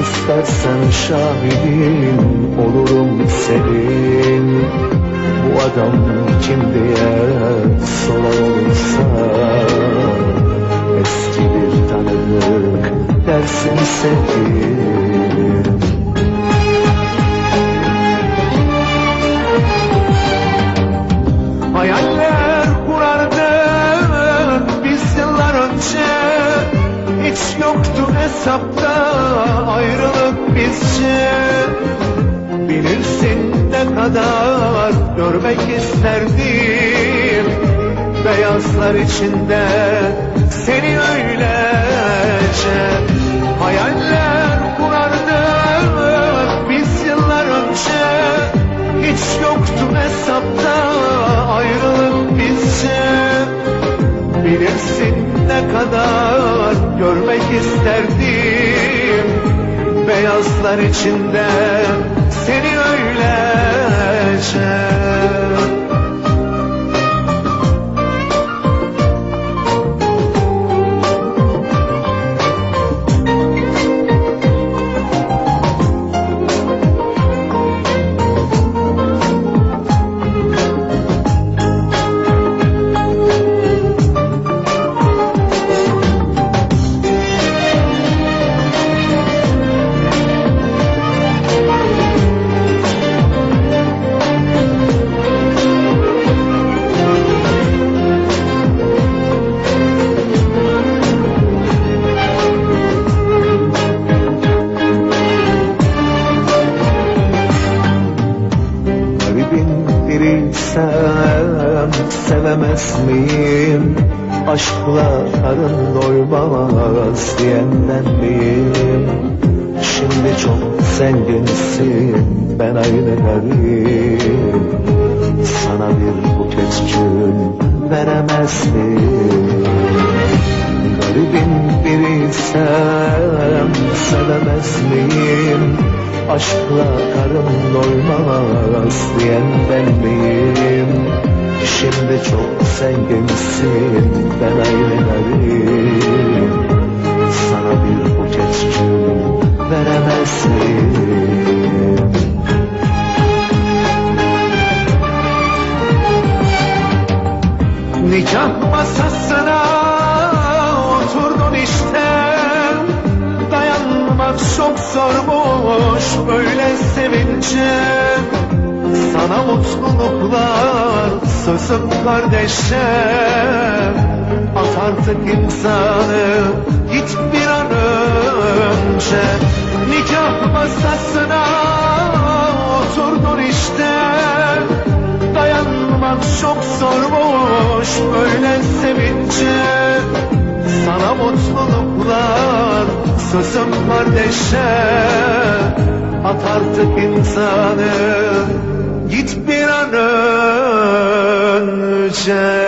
İstersen şahidim olurum senin. Bu adam kim diye soran olursa Eski bir tanıdık dersin sevgilim hesapta ayrılık bizce. Bilirsin ne kadar görmek isterdim. Beyazlar içinde seni öylece. Hayaller kurardık biz yıllar önce. Hiç yoktu hesapta ayrılık bizce. Bilirsin ne kadar isterdim. Beyazlar içinde Aşkla karın doymaz diyenden miyim? Şimdi çok zenginsin ben aynı garip Sana bir buket gül veremez miyim? Garibin biriysem sevemez miyim? Aşkla karın doymaz diyen ben miyim? Şimdi çok zenginsin ben aynı garip Sana bir buket gül veremez miyim? Nikah masasına oturdun işte. Dayanmak çok zormuş böyle sevince Sana mutluluklar sözüm kardeşim At artık imzanı git bir an önce. Nikah masasına oturdun işte Dayanmak çok zormuş böyle sevince Sana mutluluklar sözüm kardeşe At artık imzanı git bir an önce شاء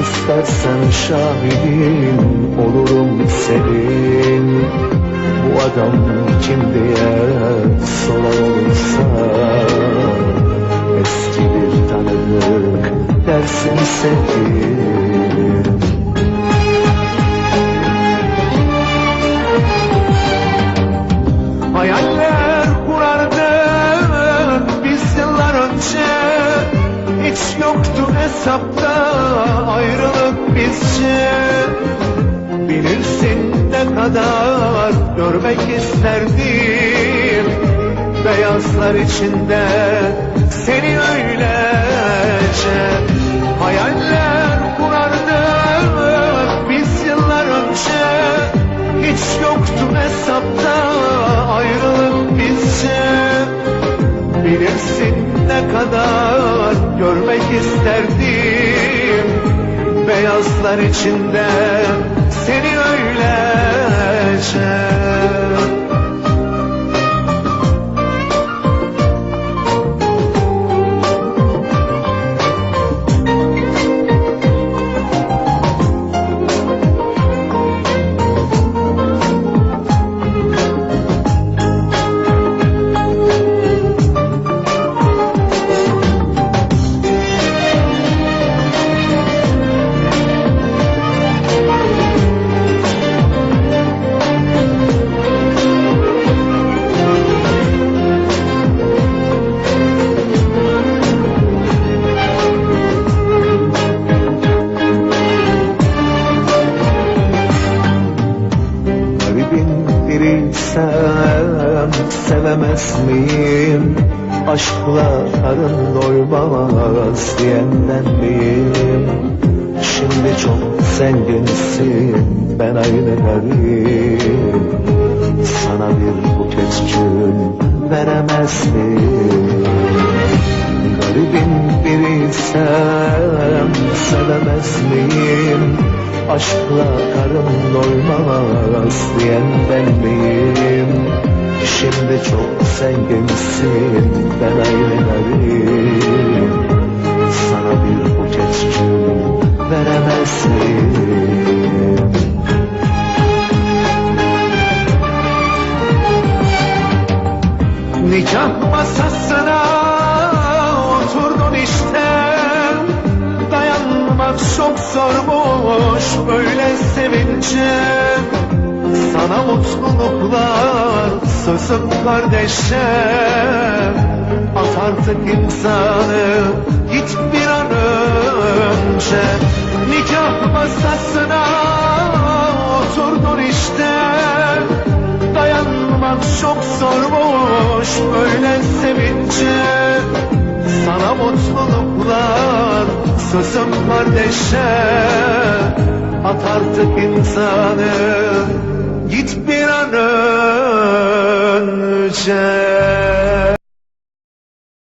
İstersen şahidim olurum senin. Bu adam kim diye soran olursa Eski bir tanıdık dersin sevgilim Yoktu hesapta ayrılık bizce. Bilirsin ne kadar görmek isterdim. Beyazlar içinde seni öylece Beyazlar içinde Aşkla karın doymaz diyenden miyim? Şimdi çok zenginsin ben aynı garip Sana bir buket gül veremez miyim? Garibin biriysem sevemez miyim? Aşkla karın doymaz diyen ben miyim? Şimdi çok zenginsin ben garip Sana bir buket gül veremez miyim? Nikah masasına oturdun işte. Dayanmak çok zormuş böyle sevince Sana mutluluklar sözüm kardeşe At artık imzanı git bir an önce. Nikah masasına oturdun işte. Dayanmak çok zormuş böyle sevince Sana mutluluklar sözüm kardeşe At artık insanı git bir an önce